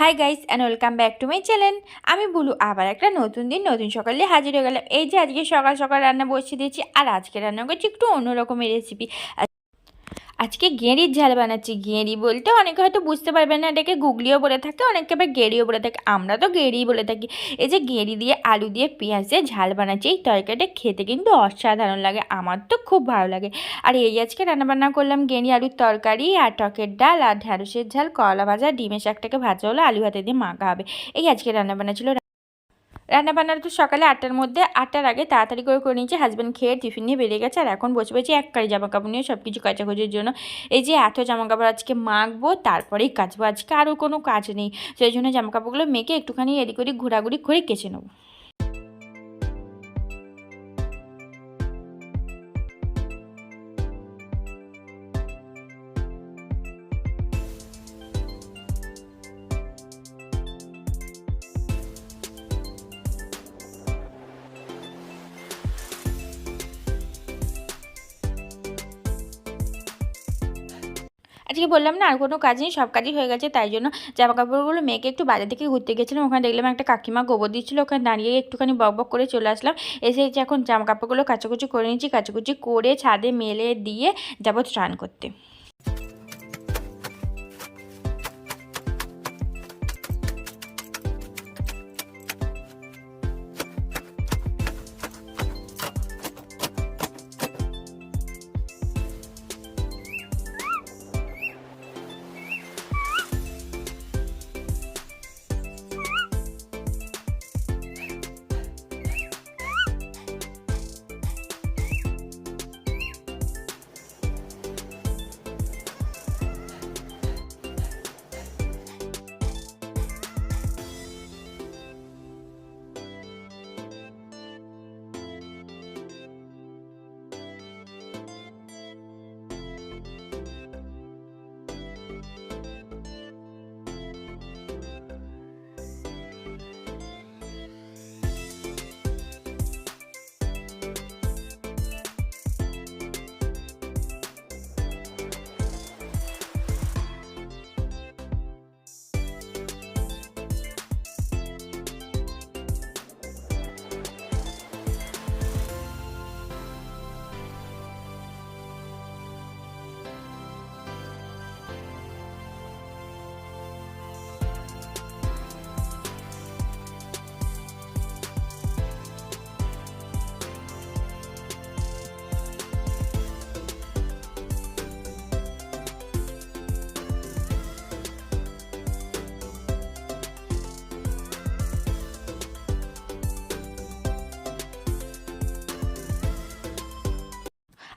Hi guys and welcome back to my channel আমি বলু আবার একটা নতুন দিন, নতুন সকালে হাজির হয়ে গেলাম। এই যে আজকে সকাল সকাল রান্না বসিয়ে দিয়েছি আর আজকে রান্না করছি একটু অন্যরকমের রেসিপি আজকে গেঁড়ির ঝাল বানাচ্ছি। গেঁড়ি বলতে অনেকে হয়তো বুঝতে পারবে না, এটাকে গুগলিও বলে থাকে, অনেকে আবার গেঁড়িও বলে থাকে। আমরা তো গেঁড়িই বলে থাকি। এই যে গেঁড়ি দিয়ে আলু দিয়ে পেঁয়াজ দিয়ে ঝাল বানাচ্ছি, এই তরকারিটা খেতে কিন্তু অসাধারণ লাগে, আমার তো খুব ভালো লাগে। আর এই আজকে রান্নাবান্না করলাম গেঁড়ি, আলুর তরকারি আর টকের ডাল আর ঢ্যাঁড়সের ঝাল করলা ভাজা, ডিমের শাকটাকে ভাজা হলো, আলু হাতে দিয়ে মাখা হবে। এই আজকে রান্নাবান্না ছিল রান্না বান্নাটা তো সকালে আটটার মধ্যে, আটটার আগে তাড়াতাড়ি করে করে নিয়েছি হাজব্যান্ড খেয়ে টিফিন নিয়ে বেরিয়ে গেছে, আর এখন বসে বসে এক কারি জামা কাপড় নিয়ে সব কিছু কাচাকুচির জন্য। এই যে এত জামা কাপড় আজকে মাখবো, তারপরেই কাচবো, আজকে আরও কোনো কাজ নেই। সেই জন্য জামা কাপড়গুলো মেখে একটুখানি এদিক ওদিক ঘোরাঘুরি করে কেচে নেব। আজকে বললাম না, আর কোনো কাজ নেই, সব কাজই হয়ে গেছে, তাই জন্য জামা কাপড়গুলো মেয়েকে একটু বাজার থেকে ঘুরতে গেছিলাম। ওখানে দেখলাম একটা কাকিমা গোবর দিচ্ছিল, ওখানে দাঁড়িয়ে একটুখানি বক বক করে চলে আসলাম। এসে এখন জামা কাপড়গুলো কাচাকুচি করে নিয়েছি, কাচাকুচি করে ছাদে মেলে দিয়ে যাব স্নান করতে।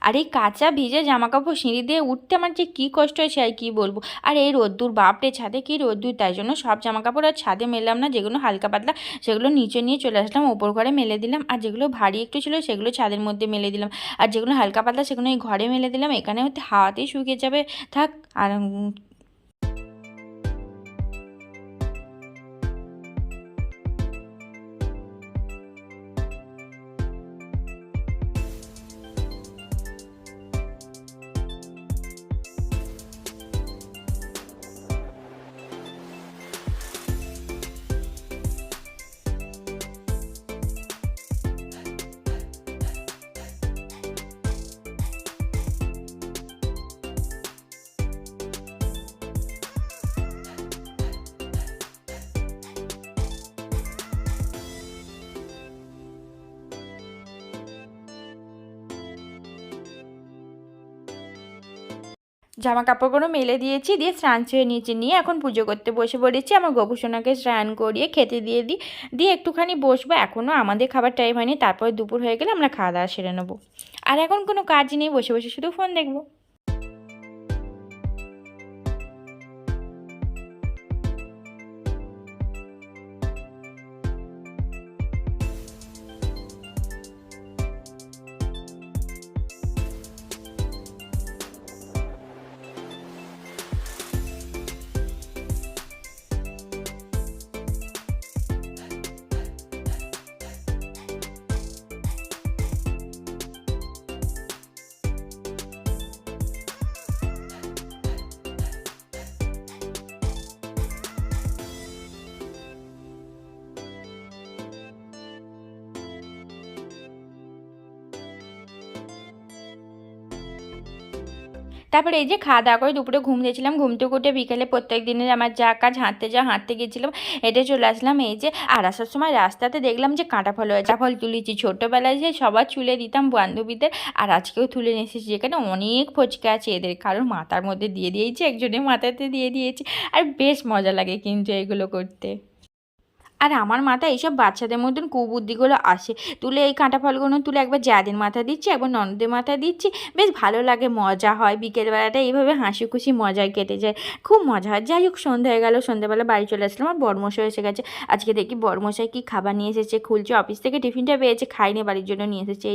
আর এই কাঁচা ভিজে জামা কাপড় সিঁড়ি দিয়ে উঠতে আমার যে কী কষ্ট হয়েছে আর কী বলব? আর এই রোদ্দুর, বাপরে, ছাদে কী রোদ্দুর? তাই জন্য সব জামা কাপড় আর ছাদে মেললাম না, যেগুলো হালকা পাতলা, সেগুলো নিচে নিয়ে চলে আসলাম, ওপর ঘরে মেলে দিলাম, আর যেগুলো ভারী একটু ছিল, সেগুলো ছাদের মধ্যে মেলে দিলাম, আর যেগুলো হালকা পাতলা, সেগুলো এই ঘরে মেলে দিলাম, এখানে হতে হাওয়াতেই শুকিয়ে যাবে, থাক, আর জামা কাপড়গুলো মেলে দিয়েছি, দিয়ে স্নান ছেড়ে নিয়েছি নিয়ে এখন পুজো করতে বসে পড়েছি। আমার গোপুসোনাকে স্নান করিয়ে খেতে দিয়ে দিই দিয়ে একটুখানি বসবো। এখনও আমাদের খাবার টাইম হয়নি, তারপর দুপুর হয়ে গেলে আমরা খাওয়া দাওয়া সেরে নেব। আর এখন কোনো কাজ নেই, বসে বসে শুধু ফোন দেখব। তারপরে এই যে খাওয়া দাওয়া করে দুপুরে ঘুম দিয়েছিলাম ঘুমতে উঠে বিকেলে প্রত্যেক দিনের আমার যা কাজ, হাঁটতে যা হাঁটতে গেছিলাম হেঁটে চলে আসলাম। এই যে আর আসার সময় রাস্তাতে দেখলাম যে কাঁটা ফল হয়েছে। ফল তুলেছি। ছোটোবেলায় যে সবার চুলে দিতাম বান্ধবীদের, আর আজকেও তুলে নিয়ে এসেছি যেখানে অনেক ফুচকা আছে। এদের কারোর মাথার মধ্যে দিয়ে দিয়েছি, একজনের মাথাতে দিয়ে দিয়েছি। আর বেশ মজা লাগে কিন্তু এগুলো করতে। আর আমার মাথায় এইসব বাচ্চাদের মতন কুবুদ্ধিগুলো আসে। তুলে এই কাঁটা ফলগুলো তুলে একবার জাদের মাথা দিচ্ছি, একবার ননদের মাথা দিচ্ছি। বেশ ভালো লাগে, মজা হয়। বিকেলবেলাটা এইভাবে হাসি খুশি মজায় কেটে যায়। খুব মজা হয়। যাই হোক সন্ধ্যা হয়ে গেলো সন্ধ্যাবেলা বাড়ি চলে আসলাম, আর বর্মশাই এসে গেছে। আজকে দেখি বর্মশাই কি খাবার নিয়ে এসেছে, খুলছে, অফিস থেকে টিফিনটা পেয়েছে, খাইনি, বাড়ির জন্য নিয়ে এসেছে।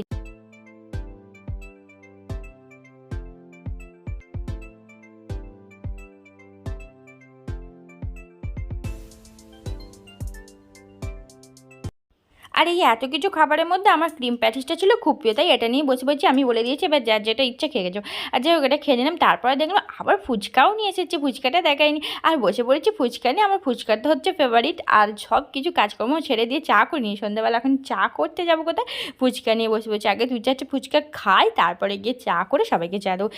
আর এই এত কিছু খাবারের মধ্যে আমার ক্রিম প্যাটিসটা ছিল খুব প্রিয়, তাই এটা নিয়ে বসে বসে আমি বলে দিয়েছি, এবার যার যেটা ইচ্ছা খেয়ে গেছো। আর যাই হোক, এটা খেয়ে নিলাম, তারপরে দেখলাম আবার ফুচকাও নিয়ে এসেছে, ফুচকাটা দেখায়নি আর বসে পড়েছি ফুচকা নিয়ে, আমার ফুচকাটা হচ্ছে ফেভারিট আর সব কিছু কাজকর্ম ছেড়ে দিয়ে চা করিনি। সন্ধ্যাবেলা এখন চা করতে যাব কোথায়? ফুচকা নিয়ে বসে বসে আগে দু চারটে ফুচকা খাই, তারপরে গিয়ে চা করে সবাইকে চা দেবো।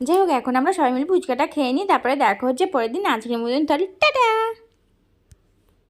যাই হোক, এখন আমরা সবাই মিলে ফুচকাটা খেয়ে নিই, তারপরে দেখা হচ্ছে পরের দিন। আজকের মতন তাহলে টাটা!